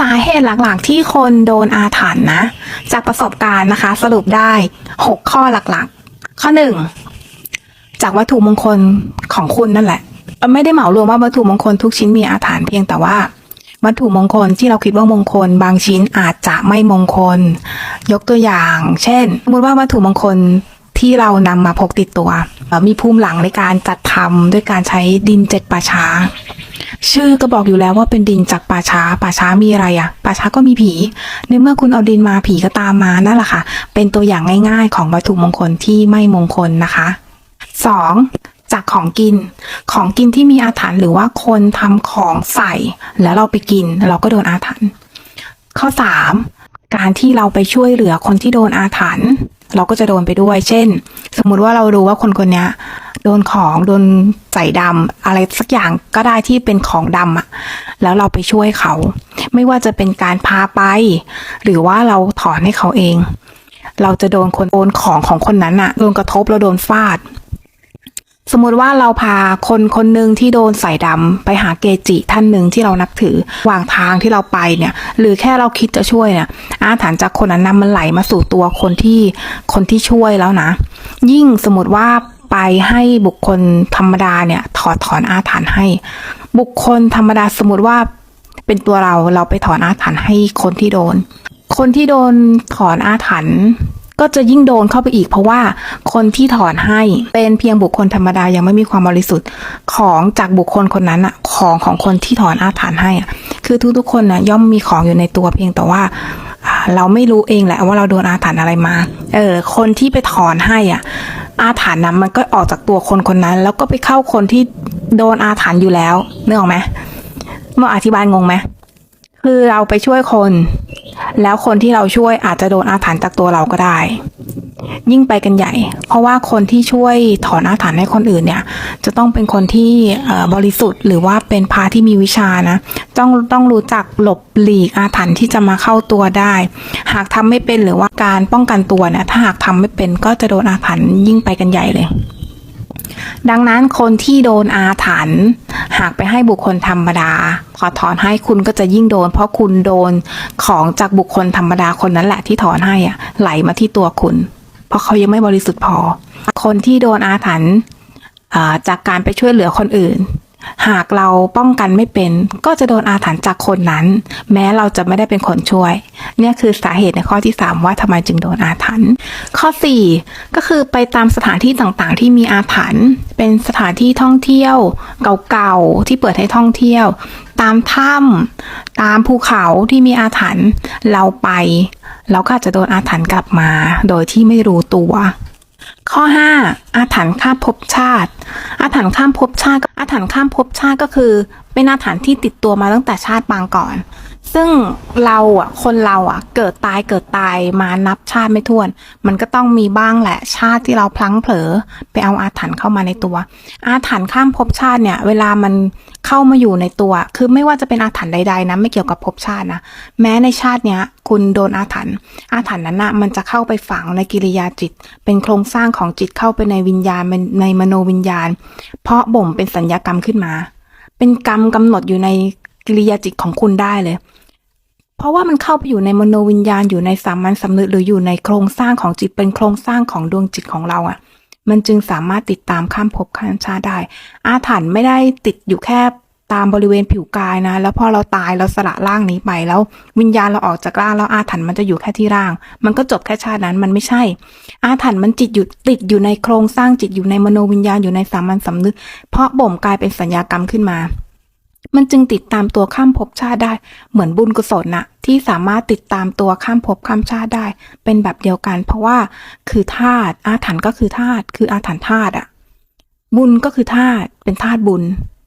สาเหตุหลักๆ ที่คนโดนอาถรรพ์นะ จากประสบการณ์นะคะ สรุปได้หกข้อหลักๆ ข้อหนึ่งจากวัตถุมงคลของคุณนั่นแหละ ไม่ได้เหมารวมว่าวัตถุมงคลทุกชิ้นมีอาถรรพ์เพียงแต่ว่า วัตถุมงคลที่เราคิดว่ามงคล บางชิ้นอาจจะไม่มงคล ยกตัวอย่าง เช่นสมมติว่าวัตถุมงคล ที่เรานำมาพกติดตัว มีภูมิหลังในการจัดทำด้วยการใช้ดินเจ็ดป่าช้า ชื่อก็บอกอยู่แล้วว่าเป็นดินจากป่าช้า ป่าช้ามีอะไรอะป่าช้าก็มีผี ในเมื่อคุณเอาดินมาผีก็ตามมานั่นแหละค่ะ เป็นตัวอย่างง่ายๆ ของวัตถุมงคลที่ไม่มงคลนะคะสองจากของกิน ของกินที่มีอาถรรพ์หรือว่าคนทำของใส่ แล้วเราไปกินเราก็โดนอาถรรพ์ข้อสามการที่เราไปช่วยเหลือคนที่โดนอาถรรพ์ เราก็จะโดนไปด้วย เช่น สมมุติว่าเรารู้ว่าคนคนนี้โดนของโดนใส่ดำอะไรสักอย่างก็ได้ที่เป็นของดำอะแล้วเราไปช่วยเขา ไม่ว่าจะเป็นการพาไป หรือว่าเราถอนให้เขาเอง เราจะโดนคนโอนของของคนนั้นอะโดนกระทบเราโดนฟาด สมมติว่าเราพาคนคนหนึ่งที่โดนใส่ดำไปหาเกจิท่านหนึ่งที่เรานับถือวางทางที่เราไปเนี่ย หรือแค่เราคิดจะช่วยเนี่ยอาถรรพ์จากคนนั้นนะมันไหลมาสู่ตัวคนที่คนที่ช่วยแล้วนะ ยิ่งสมมติว่าไปให้บุคคลธรรมดาเนี่ย ถอดถอนอาถรรพ์ให้ บุคคลธรรมดาสมมติว่าเป็นตัวเราเราไปถอนอาถรรพ์ให้คนที่โดน คนที่โดนถอนอาถรรพ์ ก็จะยิ่งโดนเข้าไปอีก เพราะว่าคนที่ถอนให้เป็นเพียงบุคคลธรรมดายังไม่มีความบริสุทธิ์ของจากบุคคลคนนั้นอะของของคนที่ถอนอาถรรพ์ให้อะคือทุกๆคนนะย่อมมีของอยู่ในตัวเพียงแต่ว่าเราไม่รู้เองแหละว่าเราโดนอาถรรพ์อะไรมา เออ คนที่ไปถอนให้อะ อาถรรพ์นะมันก็ออกจากตัวคนคนนั้น แล้วก็ไปเข้าคนที่โดนอาถรรพ์อยู่แล้วนึกออกไหมเมื่ออธิบายงงไหมคือเราไปช่วยคน แล้วคนที่เราช่วยอาจจะโดนอาถรรพ์จากตัวเราก็ได้ ยิ่งไปกันใหญ่ เพราะว่าคนที่ช่วยถอนอาถรรพ์ให้คนอื่นเนี่ย จะต้องเป็นคนที่บริสุทธิ์ หรือว่าเป็นพระที่มีวิชานะ ต้องต้องรู้จักหลบหลีกอาถรรพ์ที่จะมาเข้าตัวได้ หากทำไม่เป็นหรือว่าการป้องกันตัวเนี่ยถ้าหากทำไม่เป็นก็จะโดนอาถรรพ์ยิ่งไปกันใหญ่เลย ดังนั้นคนที่โดนอาถรรพ์หากไปให้บุคคลธรรมดาขอถอนให้คุณก็จะยิ่งโดน เพราะคุณโดนของจากบุคคลธรรมดาคนนั้นแหละที่ถอนให้อะไหลมาที่ตัวคุณ เพราะเขายังไม่บริสุทธิ์พอ คนที่โดนอาถรรพ์จากการไปช่วยเหลือคนอื่น หากเราป้องกันไม่เป็นก็จะโดนอาถรรพ์จากคนนั้น แม้เราจะไม่ได้เป็นคนช่วย เนี่ยคือสาเหตุในข้อที่ 3 ว่าทำไมจึงโดนอาถรรพ์ข้อ 4 ก็คือไปตามสถานที่ต่างๆ ที่มีอาถรรพ์เป็นสถานที่ท่องเที่ยว เก่าๆที่เปิดให้ท่องเที่ยว ตามถ้ำตามภูเขาที่มีอาถรรพ์เราไป เราก็อาจจะโดนอาถรรพ์กลับมา โดยที่ไม่รู้ตัว ข้อ 5 อาถรรพ์ข้าภพชาติ อาถรรพ์ข้ามภพชาติอาถรรพ์ข้ามภพชาติก็คือ เป็นอาถรรพ์ที่ติดตัวมาตั้งแต่ชาติปางก่อน ซึ่งเราอะ คนเราอะ เกิดตายเกิดตายมานับชาติไม่ถ้วน มันก็ต้องมีบ้างแหละ ชาติที่เราพลั้งเผลอไปเอาอาถรรพ์เข้ามาในตัว อาถรรพ์ข้ามภพชาติเนี่ย เวลามันเข้ามาอยู่ในตัว คือไม่ว่าจะเป็นอาถรรพ์ใดๆนะไม่เกี่ยวกับภพชาตินะแม้ในชาติเนี้ย คุณโดนอาถรรพ์อาถรรพ์นั้นนะมันจะเข้าไปฝังในกิริยาจิต เป็นโครงสร้างของจิตเข้าไปในวิญญาณในมโนวิญญาณ เพราะบ่มเป็นสัญญากรรมขึ้นมาเป็นกรรมกำหนดอยู่ใน กิริยาจิตของคุณได้เลย เพราะว่ามันเข้าไปอยู่ในมโนวิญญาณอยู่ในสามัญสำนึกหรืออยู่ในโครงสร้างของจิตเป็นโครงสร้างของดวงจิตของเราอะ่ะ มันจึงสามารถติดตามข้ามภพข้ามชาติได้ อาถรรพ์ไม่ได้ติดอยู่แค่ตามบริเวณผิวกายนะ แล้วพอเราตายเราสละร่างนี้ไปแล้ว วิญญาณเราออกจากร่างแล้วอาถรรพ์มันจะอยู่แค่ที่ร่าง มันก็จบแค่ชาตินั้นมันไม่ใช่ อาถรรพ์มันจิตอยู่ติดอยู่ในโครงสร้างจิตอยู่ในมโนวิญญาณอยู่ในสามัญสำนึก เพราะบ่มกลายเป็นสัญญากรรมขึ้นมา มันจึงติดตามตัวข้ามภพชาติได้ เหมือนบุญกุศลนะที่สามารถติดตามตัวข้ามภพข้ามชาติได้ เป็นแบบเดียวกัน เพราะว่าคือธาตุอาถรรพ์ก็คือธาตุคืออาถรรพ์ธาตุอะบุญก็คือธาตุเป็นธาตุบุญ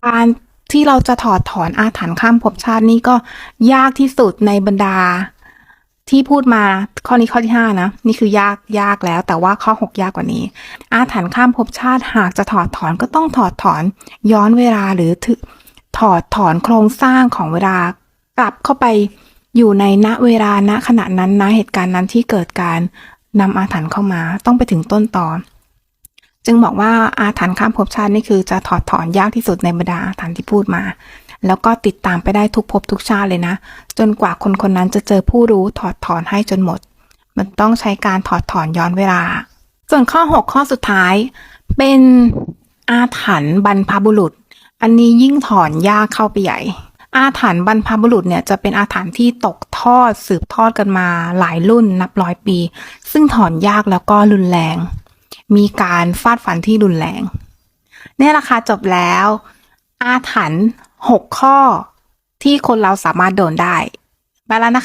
การที่เราจะถอดถอนอาถรรพ์ข้ามภพชาตินี่ก็ยากที่สุดในบรรดา ที่พูดมาข้อนี้ข้อที่ห้านะนี่คือยากยากแล้ว แต่ว่าข้อหกยากกว่านี้ อาถรรพ์ข้ามภพชาติหากจะถอดถอนก็ต้องถอดถอนย้อนเวลาหรือถึถ อดถอนโครงสร้างของเวลากลับเข้าไปอยู่ในณเวลาณขณะนั้นณเหตุการณ์นั้นที่เกิดการนำอาถรรพ์เข้ามาต้องไปถึงต้นตอนจึงบอกว่าอาถรรพ์ข้ามภพชาตินี่คือจะถอดถอนยากที่สุดในบรรดาอาถรรพ์ที่พูดมา แล้วก็ติดตามไปได้ทุกภพทุกชาติเลยนะ จนกว่าคนคนนั้นจะเจอผู้รู้ถอดถอนให้จนหมด มันต้องใช้การถอดถอนย้อนเวลา ส่วนข้อ 6 ข้อสุดท้าย เป็นอาถรรพ์บรรพบุรุษ อันนี้ยิ่งถอนยากเข้าไปใหญ่ อาถรรพ์บรรพบุรุษเนี่ยจะเป็นอาถรรพ์ที่ตกทอดสืบทอดกันมาหลายรุ่นนับร้อยปี ซึ่งถอนยากแล้วก็รุนแรง มีการฟาดฟันที่รุนแรงเนี่ยราคาจบแล้ว อาถรรพ์หกข้อที่คนเราสามารถโดนได้ไปแล้วนะคะ